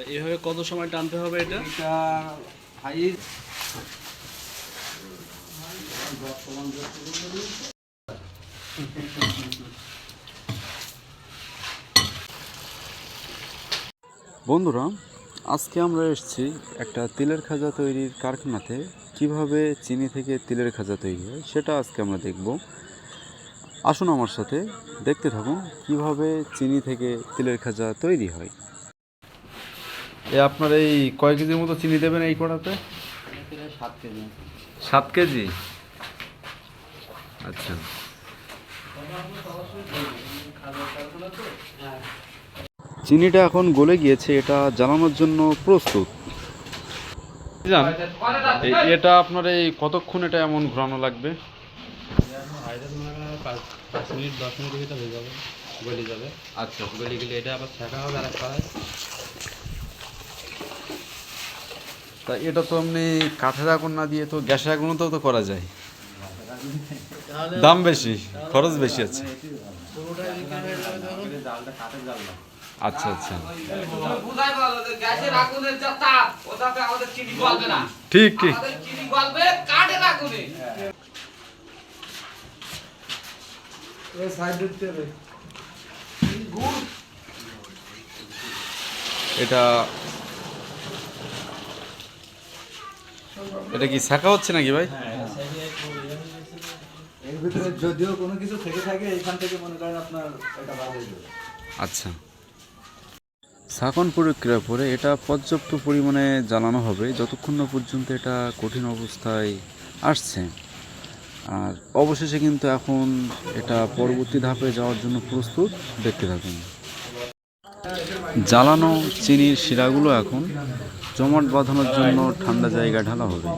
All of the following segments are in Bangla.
তা এভাবে কত সময় টানতে হবে এটা? বন্ধুরা আজকে আমরা এসেছি একটা তিলের খাজা তৈরির কারখানাতে। কীভাবে চিনি থেকে তিলের খাজা তৈরি হয় সেটা আজকে আমরা দেখব। আসুন আমার সাথে দেখতে থাকুন কীভাবে চিনি থেকে তিলের খাজা তৈরি হয়। এ আপনার এই কয় কেজির মতো চিনি দেবেন এই কড়াতে? সাত কেজি। সাত কেজি? আচ্ছা। চিনিটা এখন গলে গিয়েছে এটা জ্বালানোর জন্য প্রস্তুত। এটা আপনার এই কতক্ষণ এটা এমন ঘোরানো লাগবে? পাঁচ পাঁচ মিনিট দশ মিনিট হয়ে যাবে গলি যাবে আচ্ছা গলি গেলে এটা আবার ছেঁকা হবে আর হয়। তা এটা তো এমনি কাঠের আগুন না দিয়ে তো গ্যাসের আগুনতেও তো করা যায়। দাম বেশি, খরচ বেশি আছে। আচ্ছা আচ্ছা। বুঝাই ভালো যে গ্যাসের আগুনের যা তাপ ওটাতে আমাদের চিনি গলবে না ঠিক ঠিক আমাদের চিনি গলবে কাঠের আগুনে এটা এটা কি শেখা হচ্ছে নাকি ভাই? এর ভিতরে যদিও কোনো কিছু থেকে থাকে এখান থেকে মনে করেন আপনার এটা বার হয়ে যাবে। আচ্ছা। শাকন প্রক্রিয়া পরে এটা পর্যাপ্ত পরিমাণে জ্বালানো হবে যতক্ষণ না পর্যন্ত এটা কঠিন অবস্থায় আসছে। আর অবশেষে কিন্তু এখন এটা পরবর্তী ধাপে যাওয়ার জন্য প্রস্তুত দেখতে থাকুন। জ্বালানো চিনির শিরাগুলো এখন জমাট বাঁধানোর জন্য ঠান্ডা জায়গায় ঢালা হবে।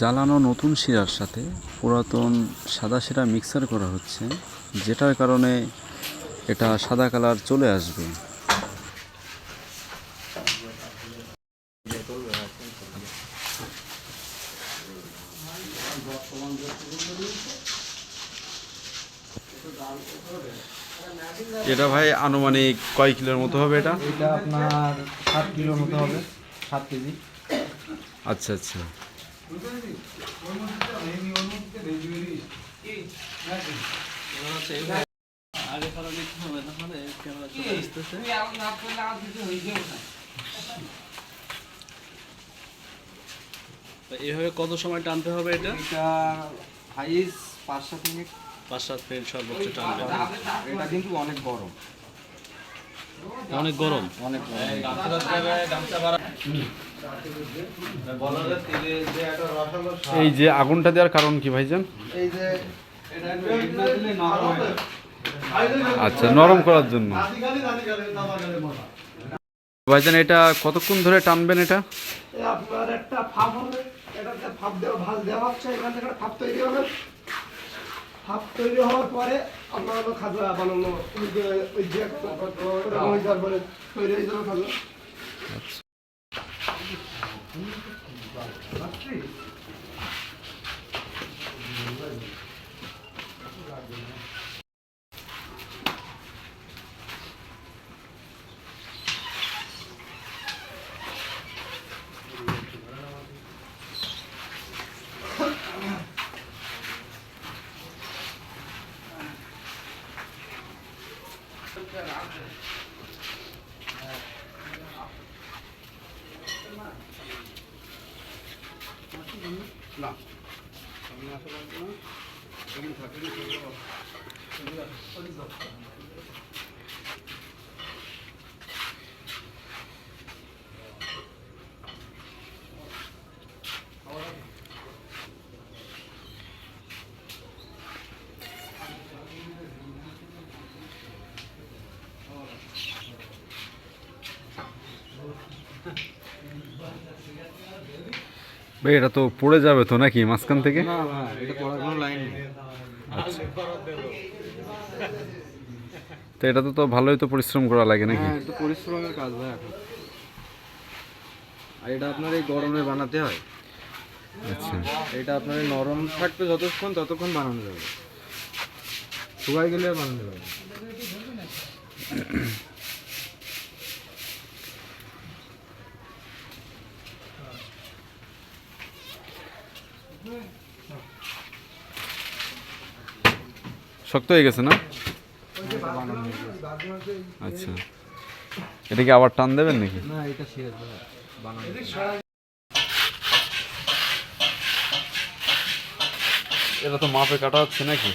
জ্বালানো নতুন শিরার সাথে পুরাতন সাদা শিরা মিক্সার করা হচ্ছে, যেটার কারণে এটা সাদা কালার চলে আসবে। এটা ভাই আনুমানিক কয় কিলোর মতো হবে এটা? এটা আপনার সাত কিলোর মতো হবে সাত কেজি। আচ্ছা আচ্ছা। আগে করা নিতে হবে না হলে ক্যামেরা চলে আসতেছে তুমি আগুন না করলে আমার কিছু হয়ে যাবে না তা এভাবে কত সময় টানতে হবে এটা? এটা হাইস পাঁচ সাত মিনিট। পাঁচ সাত মিনিট সর্বোচ্চ টানবে। এটা কিন্তু অনেক গরম। অনেক গরম? অনেক এই যে আগুনটা দেওয়ার কারণ কি ভাইজান? এই যে এটা একটু হিট না দিলে নরম হয়ে। যাবে। আচ্ছা নরম করার জন্য। ভাইজান এটা কতক্ষণ ধরে টানবেন এটা? আপনার একটা হবে ফাপ দেওয়া ভালো দেওয়া হচ্ছে এখান থেকে ফাপ তৈরি হবে ফাপ তৈরি হওয়ার পরে আপনার হলো খাজা বানানো ওই যে ওই যে ওরকম হয়ে যাবে পরে তৈরি আমি আসলে খাজা ভাই এটা তো পড়ে যাবে তো নাকি মাঝখান থেকে? না না এটা পড়ার কোনো লাইন নেই। তো এটা তো তো ভালোই তো পরিশ্রম করা লাগে নাকি? হ্যাঁ একটু পরিশ্রমের কাজ ভাই এখন। আর এটা আপনার এই গরমে বানাতে হয়। আচ্ছা। এটা আপনার নরম থাকবে যতক্ষণ ততক্ষণ বানানো যাবে। শুকাই গেলে বানানো যাবে। শক্ত হয়ে গেছে না? আচ্ছা। এটা কি আবার টান দেবেন নাকি? না এটা তো মাপে কাটা হচ্ছে নাকি?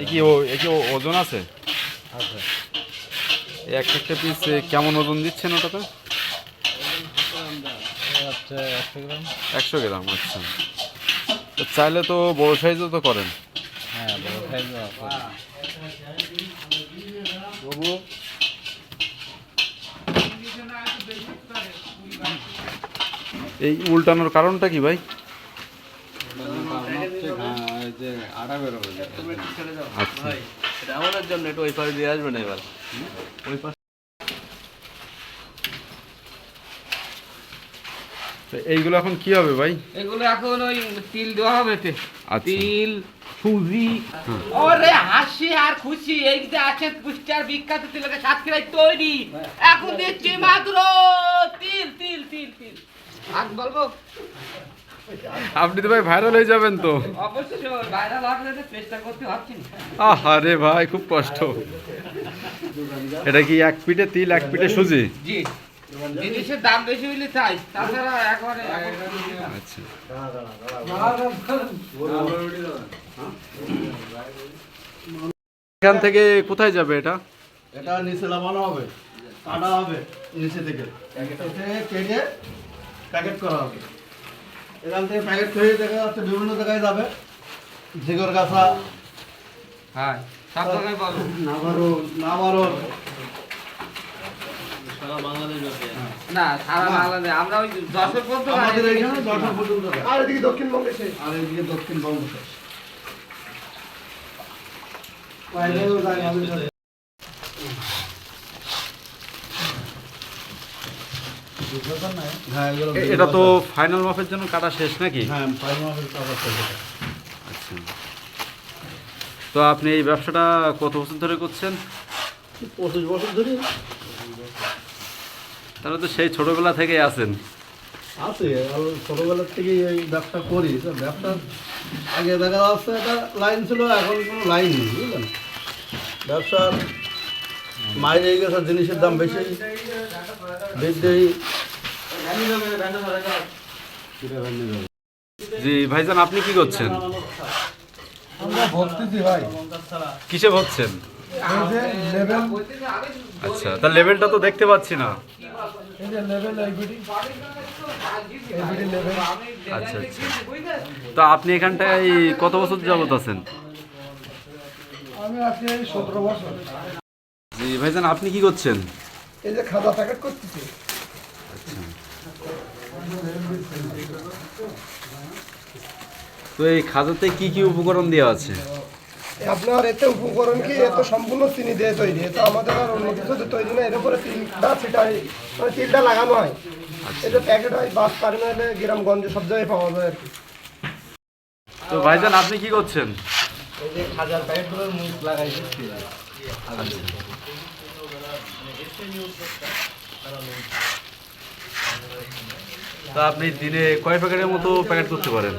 এ কি কি ওজন আছে? আচ্ছা এক একটা পিস কেমন ওজন দিচ্ছেন ওটাতে? আচ্ছা একশো গ্রাম। একশো গ্রাম আচ্ছা। তো চাইলে তো বড় সাইজও তো করেন। হ্যাঁ বড় সাইজ বাবু? এই উল্টানোর কারণটা কি ভাই? আমাদের জন্য একটু ওই পাশে দিয়ে আসবেন এবার ওই পাশে তো এইগুলো এখন কি হবে ভাই? এগুলো এখন ওই তিল দেওয়া হবে। আচ্ছা। তিল সুজি ওরে হাসি আর খুশি এই যে আছে পুষ্টার বিখ্যাত তিলকে সাতক্ষীরায় তৈরি। এখন দিচ্ছি মাত্র তিল তিল তিল তিল। বলব? আপনি তো ভাই ভাইরাল হয়ে যাবেন তো। অবশ্যই ভাইরাল হবে চেষ্টা করতে পারছি না। আরে ভাই খুব কষ্ট। এটা কি এক পিঠে তিল এক পিঠে সুজি? জি। জিনিসের দাম বেশি হইলে তাই তাছাড়া একবারে আচ্ছা। এখান থেকে কোথায় যাবে এটা? এটা নিচে লাগানো হবে। কাটা হবে নিচে থেকে। কেটে প্যাকেট করা হবে। এখান থেকে প্যাকেট করে দেখা যাচ্ছে বিভিন্ন জায়গায় যাবে। ঝিগর গাছা। হ্যাঁ সব জায়গায় বলো নাভারো নাভারো। সারা বাংলাদেশ ব্যাপী। না সারা বাংলাদেশ। আমরা ওই যশোর পর্যন্ত আমাদের এখানে যশোর পর্যন্ত আর এদিকে দক্ষিণবঙ্গে শেষ। আর এদিকে দক্ষিণবঙ্গ শেষ বাইরেও যায় আমাদের সাথে। হ্যাঁ এগুলো এ- এটা তো ফাইনাল মাপের জন্য কাটা শেষ নাকি? হ্যাঁ আচ্ছা। তো আপনি এই ব্যবসাটা কত বছর ধরে করছেন? পঁচিশ বছর ধরে। তাহলে তো সেই ছোটবেলা থেকেই আছেন। আছে আমি ছোটবেলার থেকে এই ব্যবসা করি। তো ব্যবসা আগে দেখা যাচ্ছে একটা লাইন ছিল এখন কোনো লাইন নেই বুঝলেন? ব্যবসার মাইরে হয়ে গেছে জিনিসের দাম বেশি। বৃদ্ধি জি ভাইজান আপনি কি করছেন? ভাই। কিসে লেভেল আচ্ছা তার লেভেলটা তো দেখতে পাচ্ছি না। আচ্ছা আচ্ছা। তো আপনি এখানটায় কত বছর যাবত আছেন? আমি আছি সতেরো বছর। জি ভাইজান আপনি কি করছেন? এই যে খাতা প্যাকেট করতেছি। তো এই খাজাতে কি কি উপকরণ দেওয়া আছে? আপনার এতে উপকরণ কি এত সম্পূর্ণ চিনি দিয়ে তৈরি? এটা আমাদের আর অন্য কিছু দিয়ে তৈরি না এর উপরে তিলটা ছিটাই মানে তিলটা লাগানো হয়। এটা প্যাকেট হয় বাস টার্মিনালে গ্রামগঞ্জে সব জায়গায় পাওয়া যায় আর কি। তো ভাইজান আপনি কি করছেন? এই যে হাজার প্যাকেটগুলোর মুখ লাগাই দিচ্ছি। তা আপনি দিনে কয় প্যাকেটের মতো প্যাকেট করতে পারেন?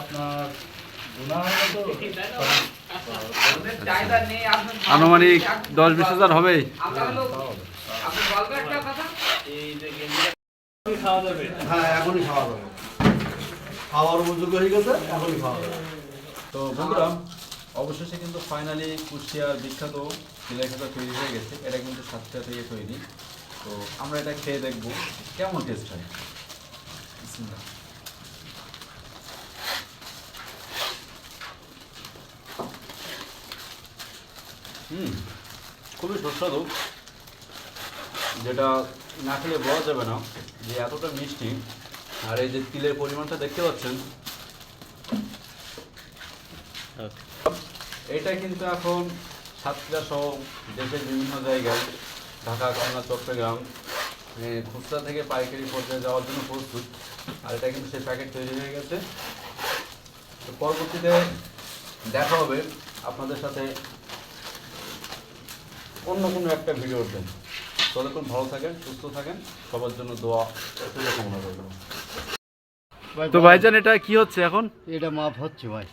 আপনার আনুমানিক দশ বিশ হাজার হবে। আমরা হলো আপনি বলবেন একটা কথা খাওয়া যাবে হ্যাঁ এখনই খাওয়া যাবে। খাওয়ার উপযোগ হয়ে গেছে এখনই খাওয়া যাবে। তো বন্ধুরা অবশেষে কিন্তু ফাইনালি কুষ্টিয়ার বিখ্যাত চিলাখাতা তৈরি হয়ে গেছে। এটা কিন্তু সাতটা থেকে তৈরি। তো আমরা এটা খেয়ে দেখব। কেমন টেস্ট হয়? হুম, খুবই সুস্বাদু। যেটা না খেলে বলা যাবে না যে এতটা মিষ্টি। আর এই যে তিলের পরিমাণটা দেখতে পাচ্ছেন। এটা কিন্তু এখন সাতক্ষীরা সহ দেশের বিভিন্ন জায়গায়, ঢাকা, খুলনা, চট্টগ্রাম খুচরা থেকে পাইকারি পর্যায়ে যাওয়ার জন্য প্রস্তুত। আর এটা কিন্তু সেই প্যাকেট তৈরি হয়ে গেছে। তো পরবর্তীতে দেখা হবে আপনাদের সাথে অন্য কোনো একটা ভিডিওতে ততক্ষণ ভালো থাকেন সুস্থ থাকেন। সবার জন্য দোয়া শুভকামনা করব তো ভাইজান এটা কি হচ্ছে এখন? এটা মাপ হচ্ছে ভাই।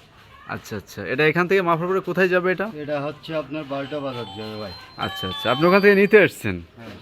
আচ্ছা আচ্ছা। এটা এখান থেকে মাফার পরে কোথায় যাবে এটা? এটা হচ্ছে আপনার বারোটা বাজার যাবে ভাই। আচ্ছা আচ্ছা। আপনি ওখান থেকে নিতে এসছেন? হ্যাঁ।